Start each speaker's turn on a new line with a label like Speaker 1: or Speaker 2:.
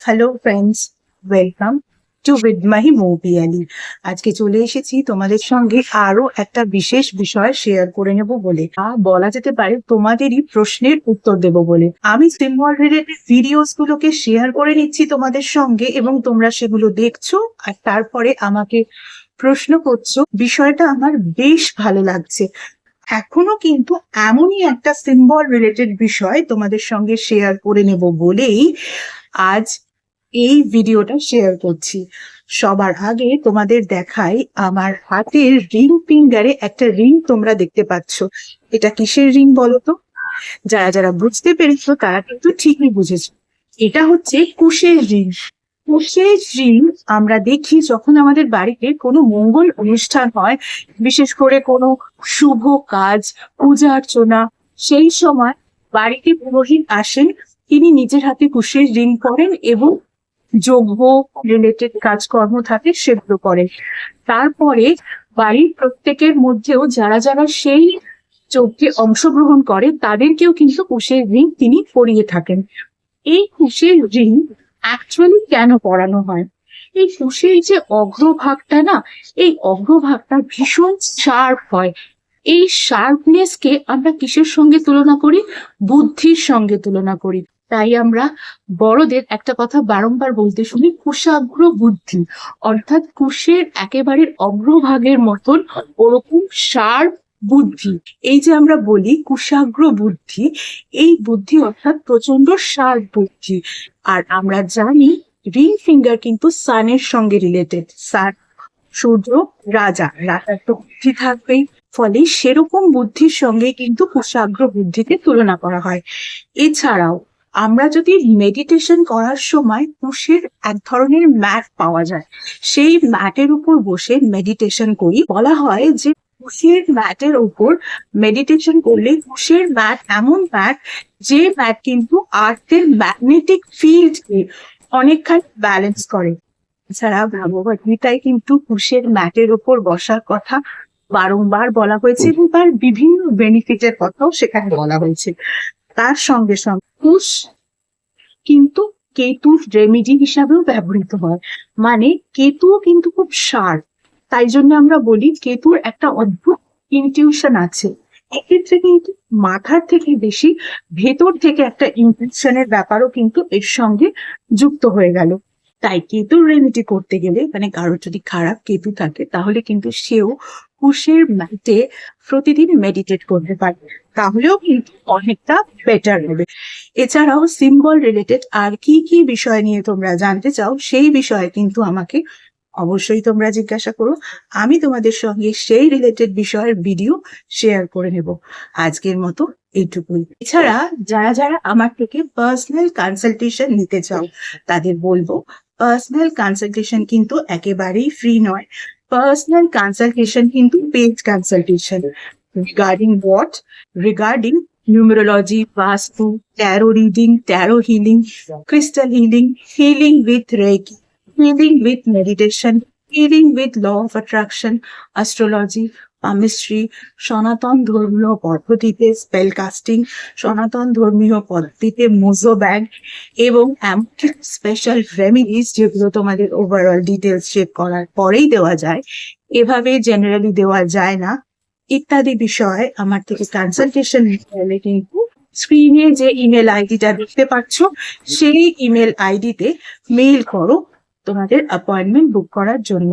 Speaker 1: Hello friends welcome to বিডমাহি মৌপিয়ালি আজকে চলে এসেছি তোমাদের সঙ্গে আরও একটা বিশেষ বিষয় শেয়ার করে নেব বলে। আ, বলা যেতে পারে তোমাদেরই প্রশ্নের উত্তর দেব বলে। আমি সিম্বল রিলেটেড ভিডিওস গুলোকে শেয়ার করে নিচ্ছি তোমাদের সঙ্গে এবং তোমরা সেগুলো দেখছ আর তারপরে আমাকে প্রশ্ন করছ। বিষয়টা আমার বেশ ভালো লাগছে। এখনও কিন্তু এমনই একটা সিম্বল রিলেটেড বিষয় তোমাদের সঙ্গে শেয়ার করে নেব বলেই আজ এই ভিডিওটা শেয়ার করছি। সবার আগে তোমাদের দেখাই আমার হাতের রিং ফিঙ্গারে একটা রিং তোমরা দেখতে পাচ্ছ। এটা কিসের রিং বলো তো যারা যারা বুঝতে পেরেছ তারা কিন্তু ঠিকই বুঝেছ। এটা হচ্ছে কুশের রিং কুশের রিং আমরা দেখি যখন আমাদের বাড়িতে কোনো মঙ্গল অনুষ্ঠান হয়, বিশেষ করে কোনো শুভ কাজ, পূজা অর্চনা, সেই সময় বাড়িতে পুরোহিত আসেন, তিনি নিজের হাতে কুশের রিং করেন এবং যজ্ঞ রিলেটেড কাজকর্ম থাকে, সেগুলো করে। তারপরে বাড়ির প্রত্যেকের মধ্যেও যারা যারা সেই যজ্ঞে অংশগ্রহণ করে, তাদেরকেও কিন্তু কুশের ঋণ তিনি পরিয়ে থাকেন। এই কুশের ঋণ অ্যাকচুয়ালি কেন পড়ানো হয়? এই কুশের যে অগ্রভাগটা না, এই অগ্রভাগটা ভীষণ শার্প হয়। এই শার্পনেসকে আমরা কিসের সঙ্গে তুলনা করি? বুদ্ধির সঙ্গে তুলনা করি। তাই আমরা বড়দের একটা কথা বারংবার বলতে শুনি, কুশাগ্র বুদ্ধি। অর্থাৎ কুশের একেবারে অগ্রভাগের মতন ওরকম শার্প বুদ্ধি। এই যে আমরা বলি কুশাগ্র বুদ্ধি, এই বুদ্ধি অর্থাৎ প্রচণ্ড শার্প বুদ্ধি। আর আমরা জানি রিং ফিঙ্গার কিন্তু সানের সঙ্গে রিলেটেড সান সূর্য, রাজা, রাজার তো বুদ্ধি থাকবেই। ফলে সেরকম বুদ্ধির সঙ্গে কিন্তু কুশাগ্র বুদ্ধিকে তুলনা করা হয়। এছাড়াও আমরা যদি মেডিটেশন করার সময় কুশের এক ধরনের ম্যাট পাওয়া যায়, সেই ম্যাটের উপর বসে মেডিটেশন করি। বলা হয় যে কুশের ম্যাটের উপর মেডিটেশন করলে কুশের ম্যাট এমন ম্যাট যে ম্যাট কিন্তু আর্থের ম্যাগনেটিক ফিল্ডকে অনেকখানি ব্যালেন্স করে। এছাড়া ভগবত গীতায় কিন্তু কুশের ম্যাটের উপর বসার কথা বারংবার বলা হয়েছে এবং তার বিভিন্ন বেনিফিটের কথাও সেখানে বলা হয়েছে। তার সঙ্গে সঙ্গে কুশ কিন্তু কেতুর রেমিডি হিসাবেও ব্যবহৃত হয়। মানে কেতুও কিন্তু খুব সার তাই জন্য আমরা বলি কেতুর একটা অদ্ভুত ইনটিউশন আছে। এক্ষেত্রে কিন্তু মাথার থেকে বেশি ভেতর থেকে একটা ইনটিউশনের ব্যাপারও কিন্তু এর সঙ্গে যুক্ত হয়ে গেল। তাই কেতুর রেমিডি করতে গেলে মানে কারোর যদি খারাপ কেতু থাকে, তাহলে কিন্তু সেও কুশের ম্যাটে প্রতিদিন মেডিটেট করতে পারে। তাহলেও কিন্তু অনেকটা বেটার হবে। এছাড়াও সিম্বল রিলেটেড আর কি কি বিষয় নিয়ে তোমরা জানতে চাও, সেই বিষয়ে কিন্তু আমাকে অবশ্যই তোমরা জিজ্ঞাসা করো। আমি তোমাদের সঙ্গে সেই রিলেটেড বিষয়ের ভিডিও শেয়ার করে নেব। আজকের মতো এইটুকুই। এছাড়া যারা যারা আমার থেকে পার্সোনাল কনসালটেশন নিতে চাও, তাদের বলব পার্সোনাল কনসালটেশন কিন্তু একেবারেই ফ্রি নয় পার্সোনাল কনসালটেশন কিন্তু paid consultation regarding what regarding numerology, vastu, tarot reading, tarot healing, crystal healing, healing with Reiki, healing with meditation, healing with law of attraction, astrology, palmistry, সনাতন ধর্মীয় পদ্ধতিতে spell casting সনাতন ধর্মীয় পদ্ধতিতে Mojo bag এবং এমনকি special remedies যেগুলো তোমাদের ওভারঅল ডিটেলস চেক করার পরেই দেওয়া যায় এভাবে জেনারেলি দেওয়া যায় না। ইত্যাদি বিষয়ে আমার থেকে কনসালটেশন নিতে কিন্তু স্ক্রিনে যে ইমেল আইডিটা দেখতে পাচ্ছ সেই ইমেল আইডিতে মেইল করো তোমাদের অ্যাপয়েন্টমেন্ট বুক করার জন্য।